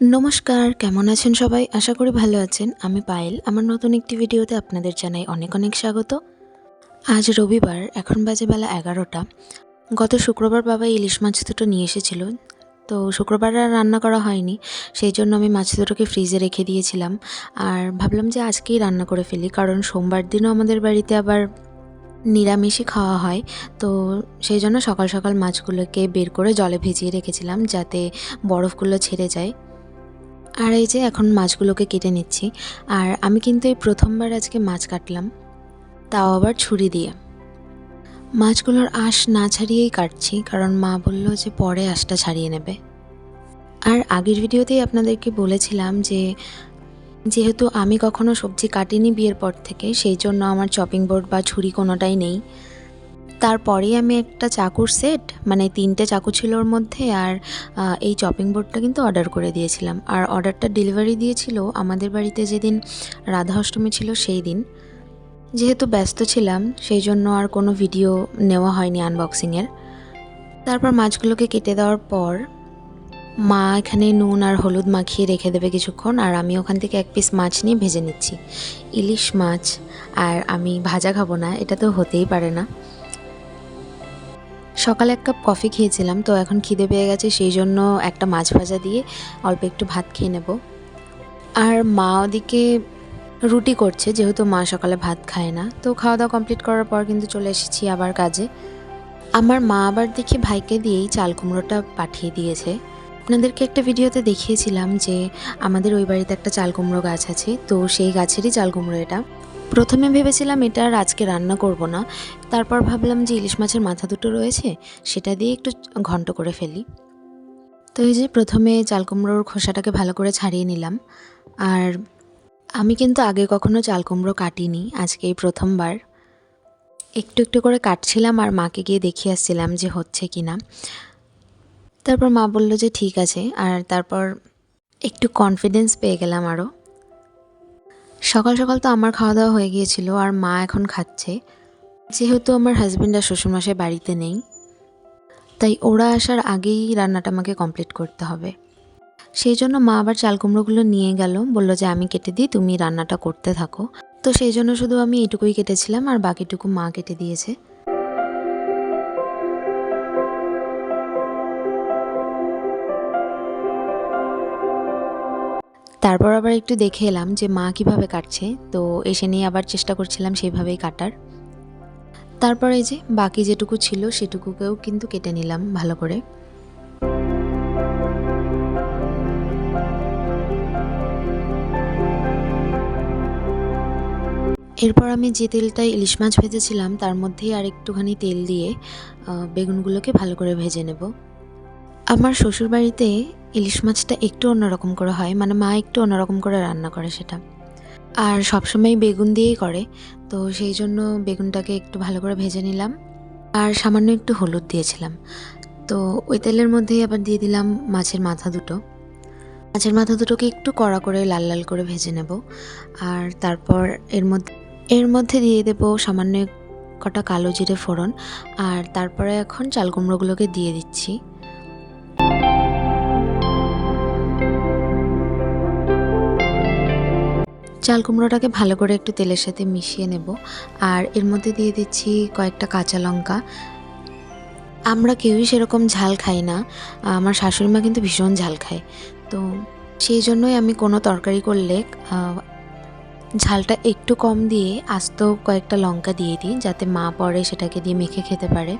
নমস্কার, কেমন আছেন সবাই? আশা করি ভালো আছেন। আমি পায়েল। আমার নতুন একটি ভিডিওতে আপনাদের জানাই অনেক অনেক স্বাগত। আজ রবিবার, এখন বাজে বেলা এগারোটা। গত শুক্রবার বাবা ইলিশ মাছ দুটো নিয়ে এসেছিল। তো শুক্রবার আর রান্না করা হয়নি, সেই জন্য আমি মাছ দুটোকে ফ্রিজে রেখে দিয়েছিলাম। আর ভাবলাম যে আজকেই রান্না করে ফেলি, কারণ সোমবার দিনও আমাদের বাড়িতে আবার নিরামিষই খাওয়া হয়। তো সেই জন্য সকাল সকাল মাছগুলোকে বের করে জলে ভিজিয়ে রেখেছিলাম, যাতে বরফগুলো ছেড়ে যায়। আর এই যে এখন মাছগুলোকে কেটে নিচ্ছি। আর আমি কিন্তু এই প্রথমবার আজকে মাছ কাটলাম। তাও আবার ছুরি দিয়ে। মাছগুলোর আঁশ না ছাড়িয়েই কাটছি, কারণ মা বলল যে পরে আঁশটা ছাড়িয়ে নেবে। আর আগের ভিডিওতেই আপনাদেরকে বলেছিলাম যে, যেহেতু আমি কখনো সবজি কাটিনি বিয়ের পর থেকে, সেই জন্য আমার চপিং বোর্ড বা ছুরি কোনোটাই নেই। তারপরেই আমি একটা চাকুর সেট মানে তিনটে চাকু ছিল ওর মধ্যে আর এই চপিং বোর্ডটা কিন্তু অর্ডার করে দিয়েছিলাম। আর অর্ডারটা ডেলিভারি দিয়েছিল আমাদের বাড়িতে যেদিন রাধা অষ্টমী ছিল সেই দিন। যেহেতু ব্যস্ত ছিলাম, সেই জন্য আর কোনো ভিডিও নেওয়া হয়নি আনবক্সিংয়ের। তারপর মাছগুলোকে কেটে দেওয়ার পর, মা এখানে নুন আর হলুদ মাখিয়ে রেখে দেবে কিছুক্ষণ আর আমি ওখান থেকে এক পিস মাছ নিয়ে ভেজে নিচ্ছি। ইলিশ মাছ আর আমি ভাজা খাব না, এটা তো হতেই পারে না। সকালে এক কাপ কফি খেয়েছিলাম, তো এখন খিদে পেয়ে গেছে, সেই জন্য একটা মাছ ভাজা দিয়ে অল্প একটু ভাত খেয়ে নেব। আর মা ওদিকে রুটি করছে, যেহেতু মা সকালে ভাত খায় না, তো খাওয়া দাওয়া কমপ্লিট করার পর কিন্তু চলে এসেছি আবার কাজে। আমার মা আবার দেখি ভাইকে দিয়েই চাল কুমড়োটা পাঠিয়ে দিয়েছে। আপনাদেরকে একটা ভিডিওতে দেখিয়েছিলাম যে আমাদের ওই বাড়িতে একটা চাল কুমড়ো গাছ আছে, তো সেই গাছেরই চাল কুমড়ো এটা। প্রথমে ভেবেছিলাম এটা আর আজকে রান্না করব না। তারপর ভাবলাম যে ইলিশ মাছের মাথা দুটো রয়েছে, সেটা দিয়ে একটু ঘন্ট করে ফেলি। তো এই যে প্রথমে চাল কুমড়োর খোসাটাকে ভালো করে ছাড়িয়ে নিলাম। আর আমি কিন্তু আগে কখনো চাল কুমড়ো কাটিনি আজকে এই প্রথমবার। একটু একটু করে কাটছিলাম আর মাকে গিয়ে দেখিয়ে আসছিলাম যে হচ্ছে কি না। তারপর মা বলল যে ঠিক আছে, আর তারপর একটু কনফিডেন্স পেয়ে গেলাম আরও সকাল সকাল তো আমার খাওয়া দাওয়া হয়ে গিয়েছিল আর মা এখন খাচ্ছে। যেহেতু আমার হাজব্যান্ড আর শ্বশুরমশাই বাড়িতে নেই, তাই ওরা আসার আগেই রান্নাটা আমাকে কমপ্লিট করতে হবে। সেই জন্য মা আবার চাল কুমড়োগুলো নিয়ে গেল, বলল যে আমি কেটে দিই, তুমি রান্নাটা করতে থাকো। তো সেই জন্য শুধু আমি এটুকুই কেটেছিলাম আর বাকিটুকু মা কেটে দিয়েছে। তারপর আবার একটু দেখে এলাম যে মা কীভাবে কাটছে। তো এসে নিয়ে আবার চেষ্টা করছিলাম সেইভাবেই কাটার। তারপরে যে বাকি যেটুকু ছিল সেটুকুকেও কিন্তু কেটে নিলাম ভালো করে। এরপর আমি যে তেলটা ইলিশ মাছ ভেজেছিলাম তার মধ্যেই আর একটুখানি তেল দিয়ে বেগুনগুলোকে ভালো করে ভেজে নেব। আমার শ্বশুরবাড়িতে ইলিশ মাছটা একটু অন্যরকম করে হয় মানে মা একটু অন্যরকম করে রান্না করে সেটা। আর সবসময় বেগুন দিয়েই করে, তো সেই জন্য বেগুনটাকে একটু ভালো করে ভেজে নিলাম। আর সামান্য একটু হলুদ দিয়েছিলাম। তো ওই তেলের মধ্যেই আবার দিয়ে দিলাম মাছের মাথা দুটো। মাছের মাথা দুটোকে একটু কড়া করে লাল লাল করে ভেজে নেব। আর তারপর এর মধ্যে এর মধ্যে দিয়ে দেবো সামান্য কটা কালো জিরে ফোড়ন। আর তারপরে এখন চাল কুমড়োগুলোকে দিয়ে দিচ্ছি। চাল কুমড়োটাকে ভালো করে একটু তেলের সাথে মিশিয়ে নেব। আর এর মধ্যে দিয়ে দিচ্ছি কয়েকটা কাঁচা লঙ্কা। আমরা কেউই সেরকম ঝাল খাই না। আমার শাশুড়ি মা কিন্তু ভীষণ ঝাল খায়। তো সেই জন্যই আমি কোনো তরকারি করলে ঝালটা একটু কম দিয়ে আস্ত কয়েকটা লঙ্কা দিয়ে দিই, যাতে মা পরে সেটাকে দিয়ে মেখে খেতে পারে।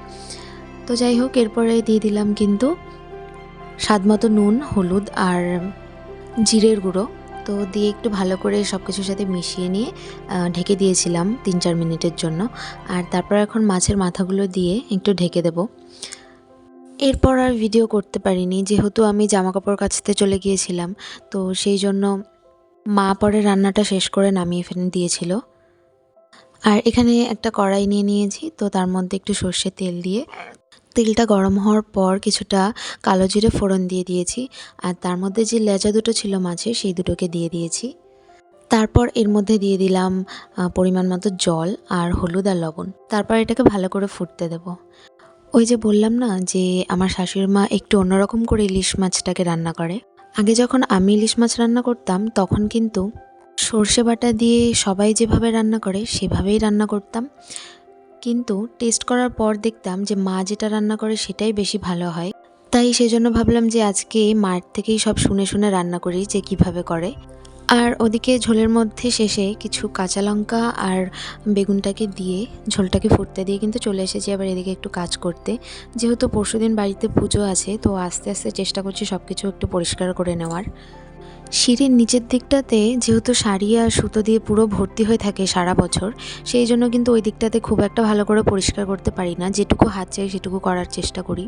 তো যাই হোক, এরপরে দিয়ে দিলাম কিন্তু স্বাদ মতো নুন, হলুদ আর জিরের গুঁড়ো। তো দিয়ে একটু ভালো করে সব কিছুর সাথে মিশিয়ে নিয়ে ঢেকে দিয়েছিলাম তিন চার মিনিটের জন্য। আর তারপর এখন মাছের মাথাগুলো দিয়ে একটু ঢেকে দেব। এরপর আর ভিডিও করতে পারিনি, যেহেতু আমি জামা কাপড় কাচতে চলে গিয়েছিলাম, তো সেই জন্য মা পরে রান্নাটা শেষ করে নামিয়ে ফেলে দিয়েছিল। আর এখানে একটা কড়াই নিয়ে নিয়েছি, তো তার মধ্যে একটু সর্ষের তেল দিয়ে তেলটা গরম হওয়ার পর কিছুটা কালো জিরে ফোড়ন দিয়ে দিয়েছি, আর তার মধ্যে যে লেজা দুটো ছিল মাছের সেই দুটোকে দিয়ে দিয়েছি। তারপর এর মধ্যে দিয়ে দিলাম পরিমাণ মতো জল আর হলুদ আর লবণ। তারপর এটাকে ভালো করে ফুটতে দেব। ওই যে বললাম না যে আমার শাশুড়ি মা একটু অন্যরকম করে ইলিশ মাছটাকে রান্না করে। আগে যখন আমি ইলিশ মাছ রান্না করতাম, তখন কিন্তু সর্ষে বাটা দিয়ে সবাই যেভাবে রান্না করে, সেভাবেই রান্না করতাম। কিন্তু টেস্ট করার পর দেখতাম যে মা যেটা রান্না করে সেটাই বেশি ভালো হয়। তাই সেজন্য ভাবলাম যে আজকে মার থেকেই সব শুনে শুনে রান্না করি যে কীভাবে করে। আর ওদিকে ঝোলের মধ্যে শেষে কিছু কাঁচা লঙ্কা আর বেগুনটাকে দিয়ে ঝোলটাকে ফুটতে দিয়ে কিন্তু চলে এসেছি আবার এদিকে একটু কাজ করতে। যেহেতু পরশুদিন বাড়িতে পুজো আছে, তো আস্তে আস্তে চেষ্টা করছি সব কিছু একটু পরিষ্কার করে নেওয়ার। সিঁড়ির নিচের দিকটাতে যেহেতু শাড়ি আর সুতো দিয়ে পুরো ভর্তি হয়ে থাকে সারা বছর, সেই জন্য কিন্তু ওই দিকটাতে খুব একটা ভালো করে পরিষ্কার করতে পারি না। যেটুকু হাত চাই সেটুকু করার চেষ্টা করি।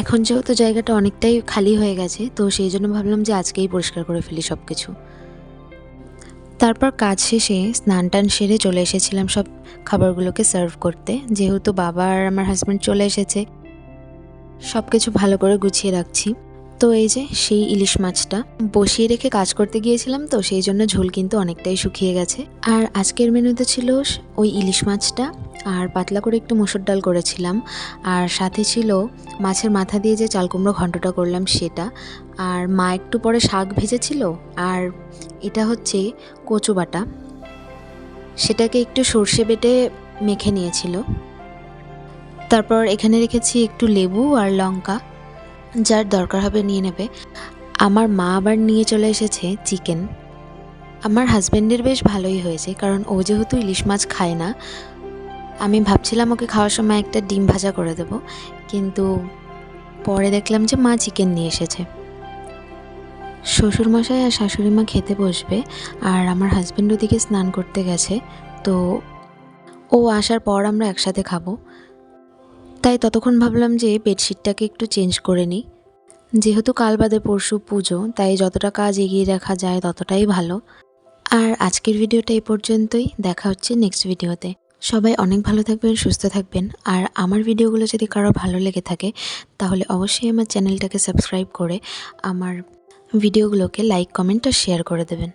এখন যেহেতু জায়গাটা অনেকটাই খালি হয়ে গেছে, তো সেই জন্য ভাবলাম যে আজকেই পরিষ্কার করে ফেলি সব কিছু তারপর কাজ শেষে স্নান টান সেরে চলে এসেছিলাম সব খাবারগুলোকে সার্ভ করতে। যেহেতু বাবা আর আমার হাজব্যান্ড চলে এসেছে সব কিছু ভালো করে গুছিয়ে রাখছি। তো এই যে সেই ইলিশ মাছটা বসিয়ে রেখে কাজ করতে গিয়েছিলাম তো, সেই জন্য ঝোল কিন্তু অনেকটাই শুকিয়ে গেছে। আর আজকের মেনুতে ছিল ওই ইলিশ মাছটা আর পাতলা করে একটু মুসুর ডাল করেছিলাম। আর সাথে ছিল মাছের মাথা দিয়ে যে চাল কুমড়ো ঘন্টটা করলাম সেটা। আর মা একটু পরে শাক ভেজেছিল আর এটা হচ্ছে কচু বাটা। সেটাকে একটু সর্ষে বেটে মেখে নিয়েছিল। তারপর এখানে রেখেছি একটু লেবু আর লঙ্কা। যার দরকার হবে নিয়ে নেবে। আমার মা আবার নিয়ে চলে এসেছে চিকেন। আমার হাজব্যান্ডের বেশ ভালোই হয়েছে, কারণ ও যেহেতু ইলিশ মাছ খায় না, আমি ভাবছিলাম ওকে খাওয়ার সময় একটা ডিম ভাজা করে দেব, কিন্তু পরে দেখলাম যে মা চিকেন নিয়ে এসেছে। শ্বশুরমশাই আর শাশুড়ি মা খেতে বসবে, আর আমার হাজব্যান্ড ওদিকে স্নান করতে গেছে, তো ও আসার পর আমরা একসাথে খাব। তাই ততক্ষণ ভাবলাম যে বেডশিটটাকে একটু চেঞ্জ করে নিই। যেহেতু কাল বাদে পরশু পুজো, তাই যতটা কাজ এগিয়ে রাখা যায় ততটাই ভালো। আর আজকের ভিডিওটা এই পর্যন্তই। দেখা হচ্ছে নেক্সট ভিডিওতে। সবাই অনেক ভালো থাকবেন, সুস্থ থাকবেন। আর আমার ভিডিওগুলো যদি কারও ভালো লেগে থাকে, তাহলে অবশ্যই আমার চ্যানেলটাকে সাবস্ক্রাইব করে আমার ভিডিওগুলোকে লাইক কমেন্ট আর শেয়ার করে দেবেন।